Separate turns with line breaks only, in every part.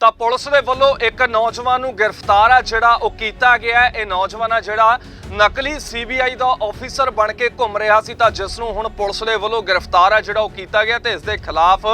ਤਾਂ ਪੁਲਿਸ ਦੇ ਵੱਲੋਂ ਇੱਕ ਨੌਜਵਾਨ ਨੂੰ ਗ੍ਰਿਫਤਾਰ ਹੈ ਜਿਹੜਾ ਉਹ ਕੀਤਾ ਗਿਆ ਹੈ। ਇਹ ਨੌਜਵਾਨ ਆ ਜਿਹੜਾ ਨਕਲੀ ਸੀਬੀਆਈ ਦਾ ਆਫੀਸਰ ਬਣ ਕੇ ਘੁੰਮ ਰਿਹਾ ਸੀ, ਤਾਂ ਜਿਸ ਨੂੰ ਹੁਣ ਪੁਲਿਸ ਦੇ ਵੱਲੋਂ ਗ੍ਰਿਫਤਾਰ ਆ, ਜਿਹੜਾ ਉਹ ਕੀਤਾ ਗਿਆ ਤੇ ਇਸ ਦੇ ਖਿਲਾਫ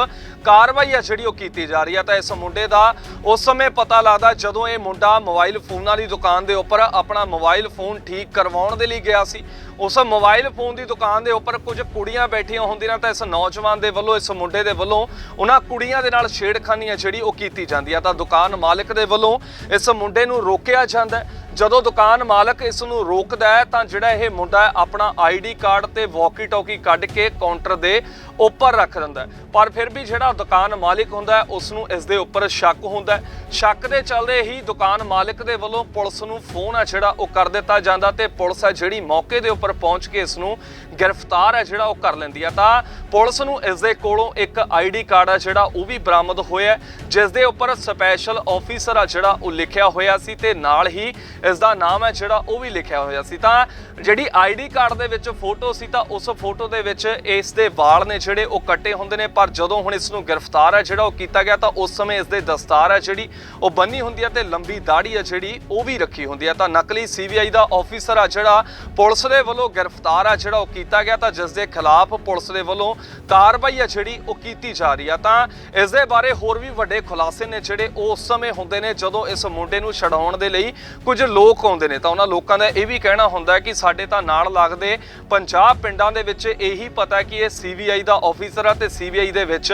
ਕਾਰਵਾਈ ਆ ਜਿਹੜੀ ਉਹ ਕੀਤੀ ਜਾ ਰਹੀ ਹੈ ਤਾਂ ਇਸ ਮੁੰਡੇ ਦਾ ਉਸ ਸਮੇਂ ਪਤਾ ਲੱਗਦਾ ਜਦੋਂ ਇਹ ਮੁੰਡਾ ਮੋਬਾਈਲ ਫੋਨਾਂ ਦੀ ਦੁਕਾਨ ਦੇ ਉੱਪਰ ਆਪਣਾ ਮੋਬਾਈਲ ਫੋਨ ਠੀਕ ਕਰਵਾਉਣ ਦੇ ਲਈ ਗਿਆ ਸੀ। ਉਸ ਮੋਬਾਈਲ ਫੋਨ ਦੀ ਦੁਕਾਨ ਦੇ ਉੱਪਰ ਕੁਝ ਕੁੜੀਆਂ ਬੈਠੀਆਂ ਹੁੰਦੀਆਂ ਤਾਂ ਇਸ ਨੌਜਵਾਨ ਦੇ ਵੱਲੋਂ, ਇਸ ਮੁੰਡੇ ਦੇ ਵੱਲੋਂ ਉਹਨਾਂ ਕੁੜੀਆਂ ਦੇ ਨਾਲ ਛੇੜਖਾਨੀ ਹੈ ਜਿਹੜੀ ਉਹ ਕੀਤੀ ਜਾਂਦੀ ਹੈ ਤਾਂ ਦੁਕਾਨ ਮਾਲਕ ਦੇ ਵੱਲੋਂ ਇਸ ਮੁੰਡੇ ਨੂੰ ਰੋਕਿਆ ਜਾਂਦਾ ਜਦੋਂ ਦੁਕਾਨ ਮਾਲਕ ਇਸ ਨੂੰ ਰੋਕਦਾ ਹੈ ਤਾਂ ਜਿਹੜਾ ਇਹ ਮੁੰਡਾ ਹੈ ਆਪਣਾ ਆਈਡੀ ਕਾਰਡ ਤੇ ਵਾਕੀ ਟੋਕੀ ਕੱਢ ਕੇ ਕਾਊਂਟਰ ਦੇ ਉੱਪਰ ਰੱਖ ਦਿੰਦਾ ਪਰ ਫਿਰ ਵੀ ਜਿਹੜਾ ਦੁਕਾਨ ਮਾਲਕ ਹੁੰਦਾ ਹੈ, ਉਸ ਨੂੰ ਇਸ ਦੇ ਉੱਪਰ ਸ਼ੱਕ ਹੁੰਦਾ ਸ਼ੱਕ ਦੇ ਚੱਲਦੇ ਹੀ ਦੁਕਾਨ ਮਾਲਕ ਦੇ ਵੱਲੋਂ ਪੁਲਿਸ ਨੂੰ ਫੋਨ ਆ ਜਿਹੜਾ ਉਹ ਕਰ ਦਿੱਤਾ ਜਾਂਦਾ ਤੇ ਪੁਲਿਸ ਹੈ ਜਿਹੜੀ ਮੌਕੇ ਦੇ ਉੱਪਰ ਪਹੁੰਚ ਕੇ ਇਸ ਨੂੰ ਗ੍ਰਿਫਤਾਰ ਹੈ ਜਿਹੜਾ ਉਹ ਕਰ ਲੈਂਦੀ ਹੈ। ਤਾਂ ਪੁਲਿਸ ਨੂੰ ਇਸ ਦੇ ਕੋਲੋਂ ਇੱਕ ਆਈਡੀ ਕਾਰਡ ਆ ਜਿਹੜਾ ਉਹ ਵੀ ਬਰਾਮਦ ਹੋਇਆ ਜਿਸ ਦੇ ਉੱਪਰ ਸਪੈਸ਼ਲ ਆਫੀਸਰ ਆ ਜਿਹੜਾ ਉਹ ਲਿਖਿਆ ਹੋਇਆ ਸੀ ਤੇ ਨਾਲ ਹੀ ਇਸ ਦਾ ਨਾਮ ਹੈ ਜਿਹੜਾ ਉਹ ਵੀ ਲਿਖਿਆ ਹੋਇਆ ਸੀ। ਤਾਂ ਜਿਹੜੀ ਆਈਡੀ ਕਾਰਡ ਦੇ ਵਿੱਚ ਫੋਟੋ ਸੀ, ਤਾਂ ਉਸ ਫੋਟੋ ਦੇ ਵਿੱਚ ਇਸ ਦੇ ਵਾਲ ਨੇ ਜਿਹੜੇ ਉਹ ਕੱਟੇ ਹੁੰਦੇ ਨੇ, ਪਰ ਜਦੋਂ ਹੁਣ ਇਸ ਨੂੰ ਗ੍ਰਿਫਤਾਰ ਹੈ ਜਿਹੜਾ ਉਹ ਕੀਤਾ ਗਿਆ, ਤਾਂ ਉਸ ਸਮੇਂ ਇਸ ਦੇ ਦਸਤਾਰ ਹੈ ਜਿਹੜੀ ਉਹ ਬੰਨੀ ਹੁੰਦੀ ਹੈ ਤੇ ਲੰਬੀ ਦਾੜੀ ਹੈ ਜਿਹੜੀ ਉਹ ਵੀ ਰੱਖੀ ਹੁੰਦੀ ਹੈ। ਤਾਂ ਨਕਲੀ ਸੀਬੀਆਈ ਦਾ ਆਫੀਸਰ ਆ ਜਿਹੜਾ ਪੁਲਿਸ ਦੇ ਵੱਲੋਂ ਗ੍ਰਿਫਤਾਰ ਆ ਜਿਹੜਾ ਉਹ ਕੀਤਾ ਗਿਆ, ਤਾਂ ਜਿਸ ਦੇ ਖਿਲਾਫ ਪੁਲਿਸ ਦੇ ਵੱਲੋਂ ਕਾਰਵਾਈ ਹੈ ਜਿਹੜੀ ਉਹ ਕੀਤੀ ਜਾ ਰਹੀ ਆ ਤਾਂ ਇਸ ਦੇ ਬਾਰੇ ਹੋਰ ਵੀ ਵੱਡੇ ਖੁਲਾਸੇ ਨੇ ਜਿਹੜੇ ਉਹ ਉਸ ਸਮੇਂ ਹੁੰਦੇ ਨੇ, ਜਦੋਂ ਇਸ ਮੁੰਡੇ ਨੂੰ ਛਡਾਉਣ ਦੇ ਲਈ ਕੁਝ ਲੋਕ ਆਉਂਦੇ ਨੇ ਤਾਂ ਉਹਨਾਂ ਲੋਕਾਂ ਦਾ ਇਹ ਵੀ ਕਹਿਣਾ ਹੁੰਦਾ ਕਿ ਸਾਡੇ ਤਾਂ ਨਾਲ ਲੱਗਦੇ 50 ਪਿੰਡਾਂ ਦੇ ਵਿੱਚ ਇਹੀ ਪਤਾ ਕਿ ਇਹ ਸੀਬੀਆਈ ਦਾ ਆਫੀਸਰ ਆ ਤੇ ਸੀਬੀਆਈ ਦੇ ਵਿੱਚ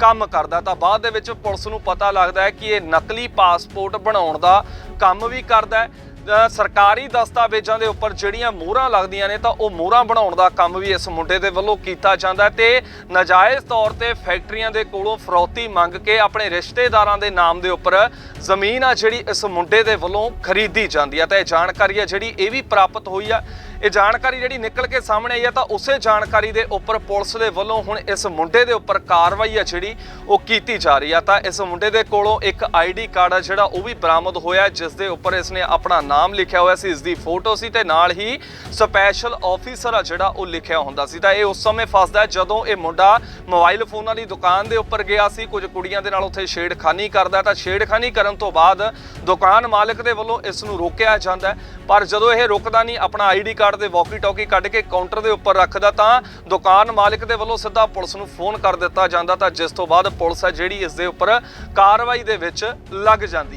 ਕੰਮ ਕਰਦਾ। ਤਾਂ ਬਾਅਦ ਦੇ ਵਿੱਚ ਪੁਲਿਸ ਨੂੰ ਪਤਾ ਲੱਗਦਾ ਹੈ ਕਿ ਇਹ ਨਕਲੀ ਪਾਸਪੋਰਟ ਬਣਾਉਣ ਦਾ ਕੰਮ ਵੀ ਕਰਦਾ ਹੈ। ਸਰਕਾਰੀ ਦਸਤਾਵੇਜ਼ਾਂ ਦੇ ਉੱਪਰ ਜਿਹੜੀਆਂ ਮੋਹਰਾਂ ਲੱਗਦੀਆਂ ਨੇ, ਤਾਂ ਉਹ ਮੋਹਰਾਂ ਬਣਾਉਣ ਦਾ ਕੰਮ ਵੀ ਇਸ ਮੁੰਡੇ ਦੇ ਵੱਲੋਂ ਕੀਤਾ ਜਾਂਦਾ ਹੈ ਤੇ ਨਾਜਾਇਜ਼ ਤੌਰ ਤੇ ਫੈਕਟਰੀਆਂ ਦੇ ਕੋਲੋਂ ਫਰੌਤੀ ਮੰਗ ਕੇ ਆਪਣੇ ਰਿਸ਼ਤੇਦਾਰਾਂ ਦੇ ਨਾਮ ਦੇ ਉੱਪਰ ਜ਼ਮੀਨ ਆ ਜਿਹੜੀ ਇਸ ਮੁੰਡੇ ਦੇ ਵੱਲੋਂ ਖਰੀਦੀ ਜਾਂਦੀ ਹੈ। ਤਾਂ ਇਹ ਜਾਣਕਾਰੀ ਆ ਜਿਹੜੀ ਇਹ ਵੀ ਪ੍ਰਾਪਤ ਹੋਈ ਆ। ਇਹ ਜਾਣਕਾਰੀ ਜਿਹੜੀ ਨਿਕਲ ਕੇ ਸਾਹਮਣੇ ਆਈ ਹੈ ਤਾਂ ਉਸੇ ਜਾਣਕਾਰੀ ਦੇ ਉੱਪਰ ਪੁਲਿਸ ਦੇ ਵੱਲੋਂ ਹੁਣ ਇਸ ਮੁੰਡੇ ਦੇ ਉੱਪਰ ਕਾਰਵਾਈ ਹੈ ਜਿਹੜੀ ਉਹ ਕੀਤੀ ਜਾ ਰਹੀ ਆ ਤਾਂ ਇਸ ਮੁੰਡੇ ਦੇ ਕੋਲੋਂ ਇੱਕ ਆਈਡੀ ਕਾਰਡ ਆ ਜਿਹੜਾ ਉਹ ਵੀ ਬਰਾਮਦ ਹੋਇਆ ਜਿਸ ਦੇ ਉੱਪਰ ਇਸ ਨੇ ਆਪਣਾ ਨਾਮ ਲਿਖਿਆ ਹੋਇਆ ਸੀ, ਇਸ ਦੀ ਫੋਟੋ ਸੀ ਤੇ ਨਾਲ ਹੀ ਸਪੈਸ਼ਲ ਆਫੀਸਰ ਆ ਜਿਹੜਾ ਉਹ ਲਿਖਿਆ ਹੁੰਦਾ ਸੀ। ਤਾਂ ਇਹ ਉਸ ਸਮੇਂ ਫਸਦਾ ਜਦੋਂ ਇਹ ਮੁੰਡਾ ਮੋਬਾਈਲ ਫੋਨਾਂ ਦੀ ਦੁਕਾਨ ਦੇ ਉੱਪਰ ਗਿਆ ਸੀ। ਕੁਝ ਕੁੜੀਆਂ ਦੇ ਨਾਲ ਉੱਥੇ ਛੇੜਖਾਨੀ ਕਰਦਾ ਤਾਂ ਛੇੜਖਾਨੀ ਕਰਨ ਤੋਂ ਬਾਅਦ ਦੁਕਾਨ ਮਾਲਕ ਦੇ ਵੱਲੋਂ ਇਸ ਨੂੰ ਰੋਕਿਆ ਜਾਂਦਾ ਪਰ ਜਦੋਂ ਇਹ ਰੁਕਦਾ ਨਹੀਂ, ਆਪਣਾ ਆਈਡੀ ਕਾਰਡ ਦੇ ਵਾਕੀ ਟੋਕੀ ਕੱਢ ਕੇ ਕਾਊਂਟਰ ਦੇ ਉੱਪਰ ਰੱਖਦਾ ਤਾਂ ਦੁਕਾਨ ਮਾਲਕ ਦੇ ਵੱਲੋਂ ਸਿੱਧਾ ਪੁਲਿਸ ਨੂੰ ਫੋਨ ਕਰ ਦਿੱਤਾ ਜਾਂਦਾ ਤਾਂ ਜਿਸ ਤੋਂ ਬਾਅਦ ਪੁਲਿਸ ਹੈ ਜਿਹੜੀ ਇਸ ਦੇ ਉੱਪਰ ਕਾਰਵਾਈ ਦੇ ਵਿੱਚ ਲੱਗ ਜਾਂਦੀ ਹੈ।